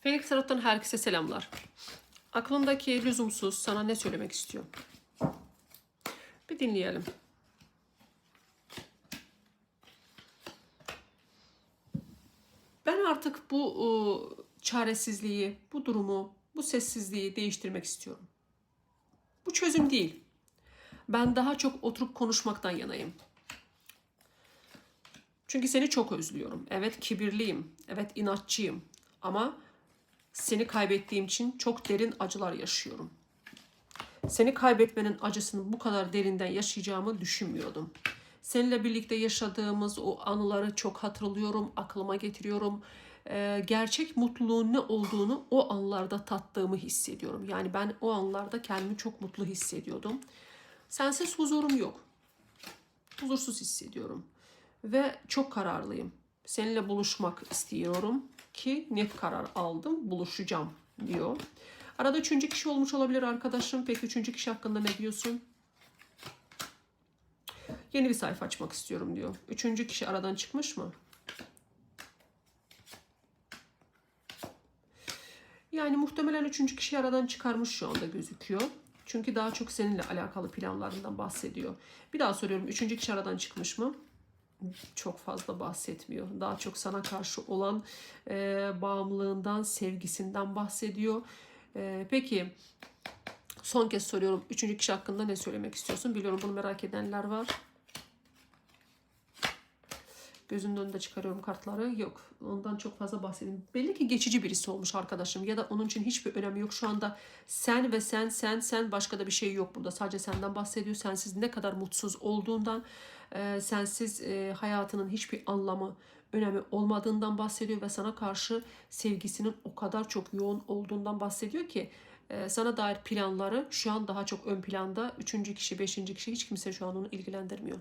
Felix Tarot'tan herkese selamlar. Aklındaki lüzumsuz sana ne söylemek istiyor? Bir dinleyelim. Ben artık bu e, çaresizliği, bu durumu, bu sessizliği değiştirmek istiyorum. Bu çözüm değil. Ben daha çok oturup konuşmaktan yanayım. Çünkü seni çok özlüyorum. Evet kibirliyim. Evet inatçıyım. Ama seni kaybettiğim için çok derin acılar yaşıyorum. Seni kaybetmenin acısını bu kadar derinden yaşayacağımı düşünmüyordum. Seninle birlikte yaşadığımız o anıları çok hatırlıyorum, aklıma getiriyorum. Ee, gerçek mutluluğun ne olduğunu o anlarda tattığımı hissediyorum. Yani ben o anlarda kendimi çok mutlu hissediyordum. Sensiz huzurum yok. Huzursuz hissediyorum. Ve çok kararlıyım. Seninle buluşmak istiyorum ki net karar aldım. Buluşacağım diyor. Arada üçüncü kişi olmuş olabilir arkadaşım. Peki üçüncü kişi hakkında ne diyorsun? Yeni bir sayfa açmak istiyorum diyor. Üçüncü kişi aradan çıkmış mı? Yani muhtemelen üçüncü kişi aradan çıkarmış şu anda gözüküyor. Çünkü daha çok seninle alakalı planlarından bahsediyor. Bir daha soruyorum. Üçüncü kişi aradan çıkmış mı? Çok fazla bahsetmiyor. Daha çok sana karşı olan e, bağımlılığından, sevgisinden bahsediyor. E, peki son kez soruyorum. Üçüncü kişi hakkında ne söylemek istiyorsun? Biliyorum bunu merak edenler var. Gözünün önünde çıkarıyorum kartları. Yok. Ondan çok fazla bahsedeyim. Belli ki geçici birisi olmuş arkadaşım. Ya da onun için hiçbir önemi yok. Şu anda sen ve sen, sen, sen başka da bir şey yok burada. Sadece senden bahsediyor. Sensiz ne kadar mutsuz olduğundan, e, sensiz e, hayatının hiçbir anlamı, önemi olmadığından bahsediyor ve sana karşı sevgisinin o kadar çok yoğun olduğundan bahsediyor ki e, sana dair planları şu an daha çok ön planda. Üçüncü kişi, beşinci kişi hiç kimse şu an onu ilgilendirmiyor.